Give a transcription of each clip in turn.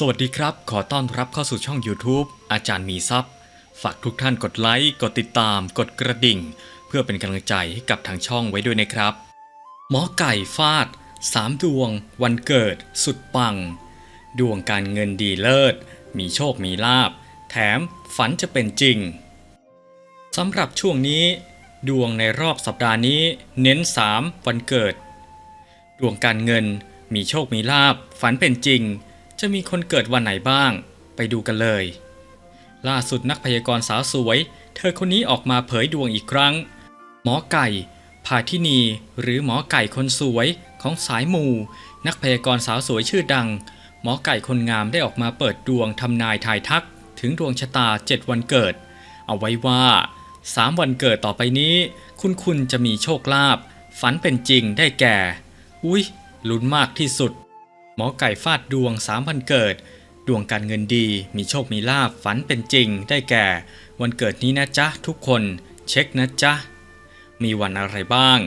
สวัสดีครับ ขอต้อนรับเข้าสู่ช่อง YouTube อาจารย์มีซัพย์ ฝากทุกท่านกดไลค์ กดติดตาม กดกระดิ่ง เพื่อเป็นกำลังใจให้กับทางช่องไว้ด้วยนะครับ หมอไก่ฟาด3ดวง วันเกิด สุดปัง ดวงการเงินดีเลิศ มีโชคมีลาบ แถมฝันจะเป็นจริงสำหรับช่วงนี้ ดวงในรอบสัปดาห์นี้ เน้น 3 วันเกิด ดวงการเงินมีโชคมีลาบ ฝันเป็นจริง จะมีคนเกิดวันไหนบ้าง ไปดูกันเลย ล่าสุดนักพยากรณ์สาวสวย เธอคนนี้ออกมาเผยดวงอีกครั้ง หมอไก่พาทินีหรือหมอไก่คนสวยของสายมูนักพยากรณ์สาวสวยชื่อดัง หมอไก่คนงามได้ออกมาเปิดดวงทำนายทายทัก ถึงดวงชะตา 7 วันเกิด เอาไว้ว่า 3 วันเกิดต่อไปนี้ คุณคุณจะมีโชคลาภฝันเป็นจริงได้แก่ อุ้ยลุ้นมากที่สุด หมอไก่ฟาดดวงสามวันเกิด ดวงการเงินดี มีโชคมีลาบฝันเป็นจริง ได้แก่ วันเกิดนี้นะจ๊ะทุกคน เช็คนะจ๊ะ มีวันอะไรบ้าง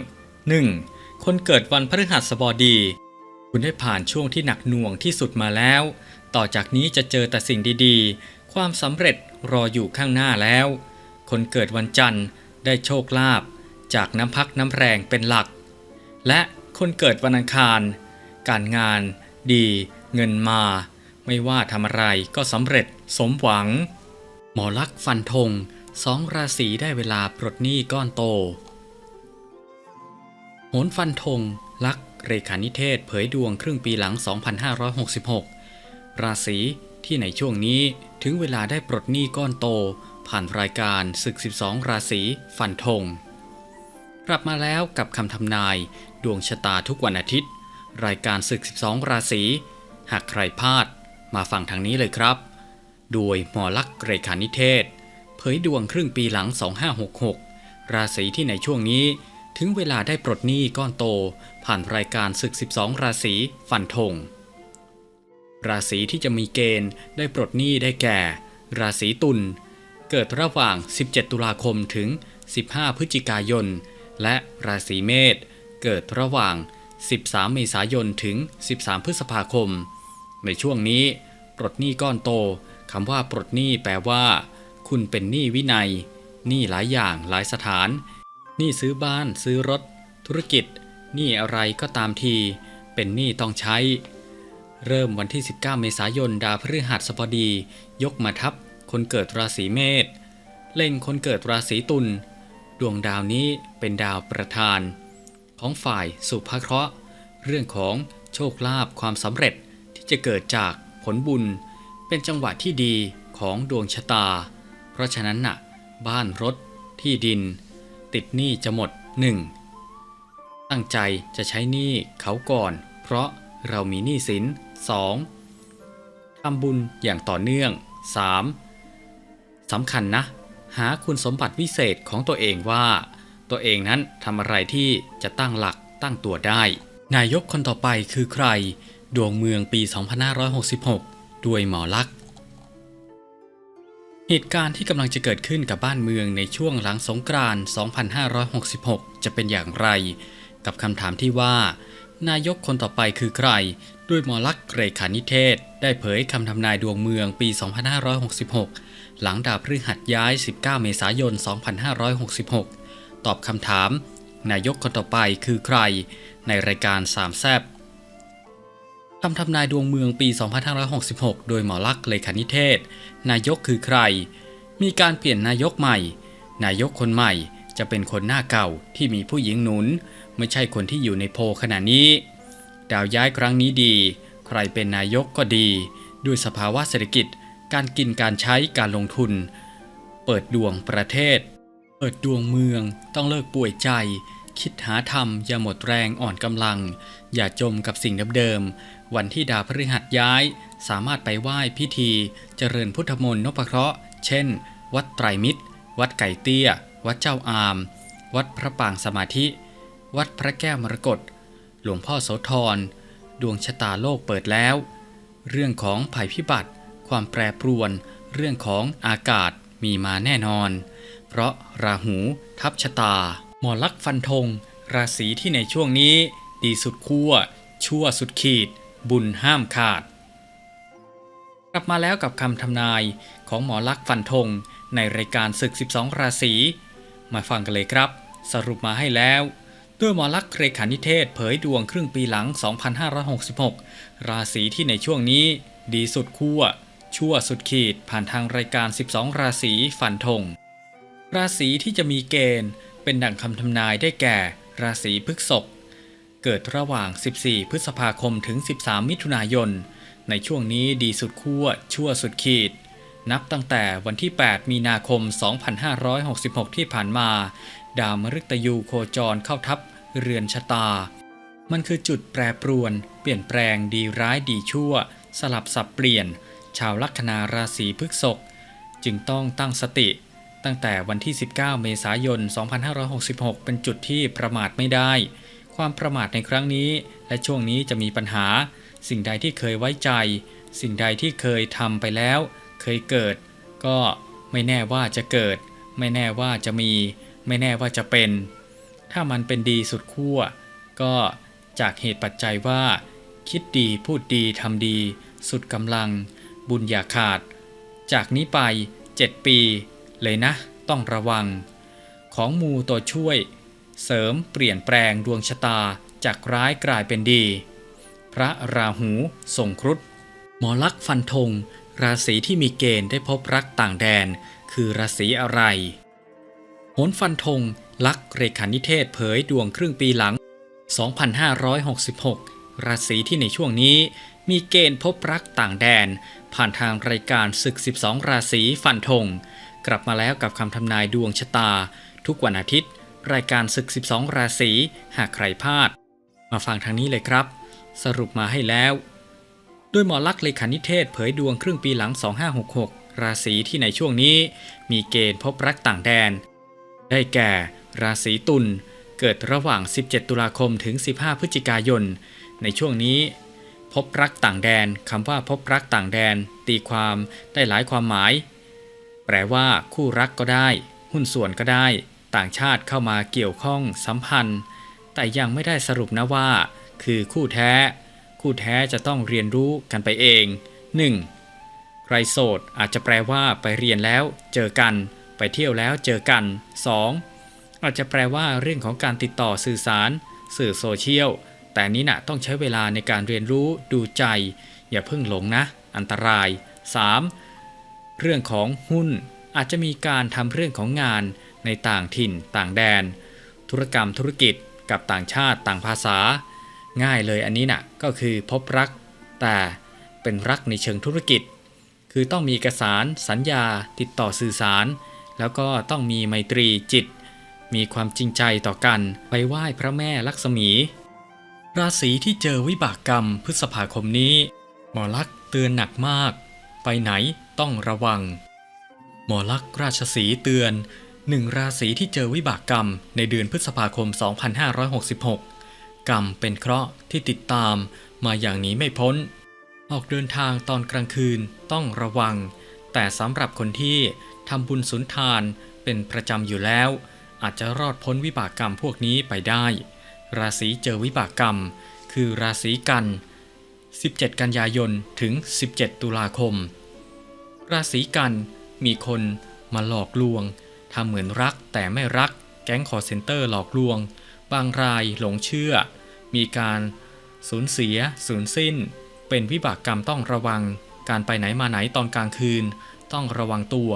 1. คนเกิดวันพฤหัสบดี คุณได้ผ่านช่วงที่หนักหน่วงที่สุดมาแล้ว ต่อจากนี้จะเจอแต่สิ่งดีๆ ความสำเร็จรออยู่ข้างหน้าแล้ว คนเกิดวันจันทร์ได้โชคลาภจากน้ำพักน้ำแรงเป็นหลัก และคนเกิดวันอังคาร การงาน ดี เงินมา ไม่ว่าทำอะไรก็สำเร็จสมหวัง หมอลักษ์ฟันธงสองราศีได้เวลาปลดหนี้ก้อนโต โหนฟันธงลักษ์เรขานิเทศเผยดวงครึ่งปีหลัง 2566 ราศีที่ในช่วงนี้ถึงเวลาได้ปลดหนี้ก้อนโต ผ่านรายการศึก 12 ราศีฟันธงกลับมาแล้วกับคำทำนายดวงชะตาทุกวันอาทิตย์ รายการศึก 12 ราศี หากใครพลาดมาฟังทางนี้เลยครับ โดยหมอลักษ์เรขานิเทศ เผยดวงครึ่งปีหลัง 2566 ราศีที่ในช่วงนี้ ถึงเวลาได้ปลดหนี้ก้อนโต ผ่านรายการศึก 12 ราศีฟันธง ราศีที่จะมีเกณฑ์ได้ปลดหนี้ได้แก่ ราศีตุล เกิดระหว่าง 17 ตุลาคมถึง 15 พฤศจิกายน และราศีเมษ เกิดระหว่าง 13 เมษายนถึง 13 พฤษภาคม ในช่วงนี้ ปลดหนี้ก้อนโตคำว่าปลดหนี้แปลว่า คุณเป็นหนี้วินัยหนี้หลายอย่างหลายสถานหนี้ซื้อบ้านซื้อรถ ธุรกิจหนี้อะไรก็ตามที เป็นหนี้ต้องใช้ เริ่มวันที่ 19 เมษายนดาวพฤหัสบดี ยกมาทับ คนเกิดราศีเมษเล็งคนเกิดราศีตุลดวงดาวนี้เป็นดาวประธาน ของฝ่ายสุภเคราะห์ เรื่องของโชคลาภความสำเร็จที่จะเกิดจากผลบุญ เป็นจังหวะที่ดีของดวงชะตา เพราะฉะนั้นน่ะ บ้านรถที่ดิน ติดหนี้จะหมด 1. ตั้งใจจะใช้หนี้เขาก่อน เพราะเรามีหนี้สิน 2. ทำบุญอย่างต่อเนื่อง 3. สำคัญนะ หาคุณสมบัติวิเศษของตัวเองว่า ตัวเองนั้นทำอะไรที่จะตั้งหลักตั้งตัวได้ นายกคนต่อไปคือใคร ดวงเมืองปี 2566 ด้วยหมอลักษ์เหตุการณ์ที่กำลังจะเกิดขึ้นกับบ้านเมืองในช่วงหลังสงกรานต์ 2566 จะเป็นอย่างไร กับคำถามที่ว่า นายกคนต่อไปคือใคร ด้วยหมอลักษ์เรขานิเทศ ได้เผยคำทำนายดวงเมืองปี 2566 หลังดาวพฤหัสย้าย 19 เมษายน 2566 ตอบคำถาม นายกคนต่อไปคือใคร ในรายการสามแซบคำทำนายดวงเมืองปี 2566 โดยหมอลักษ์เลขานิเทศ นายกคือใคร มีการเปลี่ยนนายกใหม่ นายกคนใหม่จะเป็นคนหน้าเก่าที่มีผู้หญิงหนุน ไม่ใช่คนที่อยู่ในโพลขณะนี้ ดาวย้ายครั้งนี้ดี ใครเป็นนายกก็ดี ด้วยสภาวะเศรษฐกิจ การกินการใช้การลงทุน เปิดดวงประเทศ เปิดดวงเมืองต้องเลิกป่วยใจ คิดหาธรรมอย่าหมดแรงอ่อนกำลัง อย่าจมกับสิ่งเดิมๆวันที่ดาวพฤหัสย้าย สามารถไปไหว้พิธี เจริญพุทธมนต์นพเคราะห์ เช่น วัดไตรมิตร วัดไก่เตี้ย วัดเจ้าอาม วัดพระปางสมาธิ วัดพระแก้วมรกตหลวงพ่อโสธร ดวงชะตาโลกเปิดแล้ว เรื่องของภัยพิบัติ ความแปรปรวน เรื่องของอากาศมีมาแน่นอน เพราะราหูทับชะตา หมอลักฟันธง ราศีที่ในช่วงนี้ ดีสุดขั้วชั่วสุดขีด บุญห้ามขาด กลับมาแล้วกับคำทำนายของหมอลักฟันธง ในรายการศึก 12 ราศีมาฟังกันเลยครับ สรุปมาให้แล้วด้วยหมอลักษ์เรขานิเทศเผยดวงครึ่งปีหลัง 2566 ราศีที่ในช่วงนี้ ดีสุดขั้วชั่วสุดขีดผ่านทางรายการ 12 ราศีฟันธง ราศีที่จะมีเกณฑ์เป็นดั่งคำทำนายได้แก่ ราศีพฤษภเกิดระหว่าง 14 พฤษภาคมถึง 13 มิถุนายน ในช่วงนี้ดีสุดขั้วชั่วสุดขีด นับตั้งแต่วันที่ 8 มีนาคม 2566 ที่ผ่านมา ดาวมฤตยูโคจรเข้าทับเรือนชะตา มันคือจุดแปรปรวน เปลี่ยนแปลงดีร้ายดีชั่ว สลับสับเปลี่ยน ชาวลัคนาราศีพฤษภจึงต้องตั้งสติ ตั้งแต่วันที่ 19 เมษายน 2566 เป็นจุดที่ประมาทไม่ได้ ความประมาทในครั้งนี้ และช่วงนี้จะมีปัญหา สิ่งใดที่เคยไว้ใจ สิ่งใดที่เคยทำไปแล้ว เคยเกิด ก็ไม่แน่ว่าจะเกิด ไม่แน่ว่าจะมี ไม่แน่ว่าจะเป็น ถ้ามันเป็นดีสุดขั้ว ก็จากเหตุปัจจัยว่า คิดดีพูดดีทำดี สุดกำลัง บุญอย่าขาด จากนี้ไป 7 ปี เลยนะ ต้องระวัง ของมูตัวช่วย เสริมเปลี่ยนแปลงดวงชะตาจากร้ายกลายเป็นดี พระราหูส่งครุฑหมอลักษ์ฟันธง ราศีที่มีเกณฑ์ได้พบรักต่างแดน คือราศีอะไรโหนฟันธงลักษ์เรขานิเทศเผยดวงครึ่งปีหลัง 2566 ราศีที่ในช่วงนี้มีเกณฑ์พบรักต่างแดน ผ่านทางรายการศึก 12 ราศีฟันธง กลับมาแล้วกับคำทำนายดวงชะตา ทุกวันอาทิตย์ รายการศึก 12 ราศีหากใครพลาด มาฟังทางนี้เลยครับ สรุปมาให้แล้ว ด้วยหมอลักษณ์เลขานิเทศเผยดวงครึ่งปีหลัง 2566 ราศีที่ในช่วงนี้ มีเกณฑ์พบรักต่างแดน ได้แก่ ราศีตุลเกิดระหว่าง 17 ตุลาคมถึง 15 พฤศจิกายน ในช่วงนี้ พบรักต่างแดนคำว่าพบรักต่างแดน ตีความได้หลายความหมาย แปลว่า คู่รักก็ได้ หุ้นส่วนก็ได้ ต่างชาติเข้ามาเกี่ยวข้องสัมพันธ์ แต่ยังไม่ได้สรุปนะว่า คือคู่แท้ คู่แท้จะต้องเรียนรู้กันไปเอง 1. ใครโสดอาจจะแปลว่า ไปเรียนแล้ว เจอกัน ไปเที่ยวแล้วเจอกัน 2. อาจจะแปลว่าเรื่องของการติดต่อสื่อสาร สื่อโซเชียลแต่นี้นะต้องใช้เวลาในการเรียนรู้ดูใจ อย่าเพิ่งหลงนะ อันตราย 3. เรื่องของหุ้นอาจจะมีการทำเรื่องของงานในต่างถิ่นต่างแดน ธุรกรรมธุรกิจกับต่างชาติต่างภาษา ง่ายเลยอันนี้นะ่ะก็คือพบรัก แต่เป็นรักในเชิงธุรกิจ คือต้องมีเอกสารสัญญาติดต่อสื่อสาร แล้วก็ต้องมีไมตรีจิต มีความจริงใจต่อกันไปไหว้พระแม่ลักษมี ราศีที่เจอวิบากกรรมพฤษภาคมนี้ หมอลักษ์เตือนหนักมาก ไปไหนต้องระวัง หมอลักษ์ราชสีเตือนหนึ่งราศีที่เจอวิบากกรรมในเดือนพฤษภาคม 2566 กรรมเป็นเคราะห์ที่ติดตามมาอย่างนี้ไม่พ้น ออกเดินทางตอนกลางคืนต้องระวัง แต่สำหรับคนที่ทำบุญสุนทานเป็นประจำอยู่แล้ว อาจจะรอดพ้นวิบากกรรมพวกนี้ไปได้ ราศีเจอวิบากกรรม คือราศีกัน 17 กันยายนถึง 17 ตุลาคม ราศีกันมีคนมาหลอกลวงทำเหมือนรักแต่ไม่รักแก๊งคอร์เซนเตอร์หลอกลวง บางรายหลงเชื่อ มีการสูญเสีย สูญสิ้น เป็นวิบากกรรมต้องระวัง การไปไหนมาไหนตอนกลางคืน ต้องระวังตัว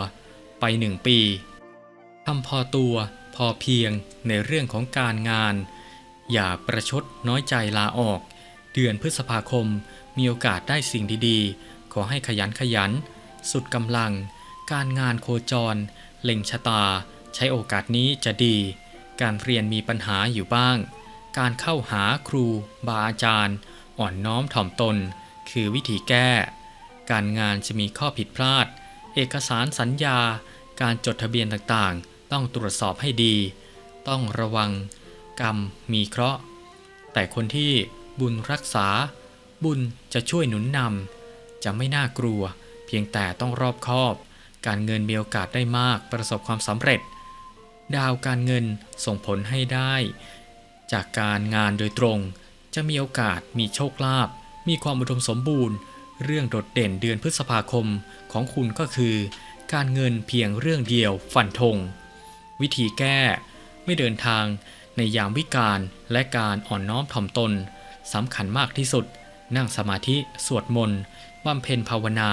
ไปหนึ่งปีทำพอตัวพอเพียงในเรื่องของการงาน อย่าประชดน้อยใจลาออก เดือนพฤษภาคมมีโอกาสได้สิ่งดีๆ ขอให้ขยันขยัน สุดกำลัง การงานโคจร เล็งชะตา ใช้โอกาสนี้จะดี การเรียนมีปัญหาอยู่บ้าง การเข้าหาครู บาอาจารย์ อ่อนน้อมถ่อมตน คือวิธีแก้ การงานจะมีข้อผิดพลาด เอกสารสัญญา การจดทะเบียนต่างๆ ต้องตรวจสอบให้ดี ต้องระวัง กรรมมีเคราะห์ แต่คนที่บุญรักษา บุญจะช่วยหนุนนำจะไม่น่ากลัว เพียงแต่ต้องรอบคอบ การเงินมีโอกาสได้มากประสบความสำเร็จ ดาวการเงินส่งผลให้ได้ จากการงานโดยตรง จะมีโอกาสมีโชคลาภมีความอุดมสมบูรณ์ เรื่องโดดเด่นเดือนพฤษภาคมของคุณก็คือ การเงินเพียงเรื่องเดียวฟันธงวิธีแก้ไม่เดินทางในยามวิกาลและการอ่อนน้อมถ่อมตนสำคัญมากที่สุด นั่งสมาธิ สวดมนต์บำเพ็ญภาวนา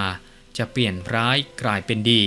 จะเปลี่ยนร้ายกลายเป็นดี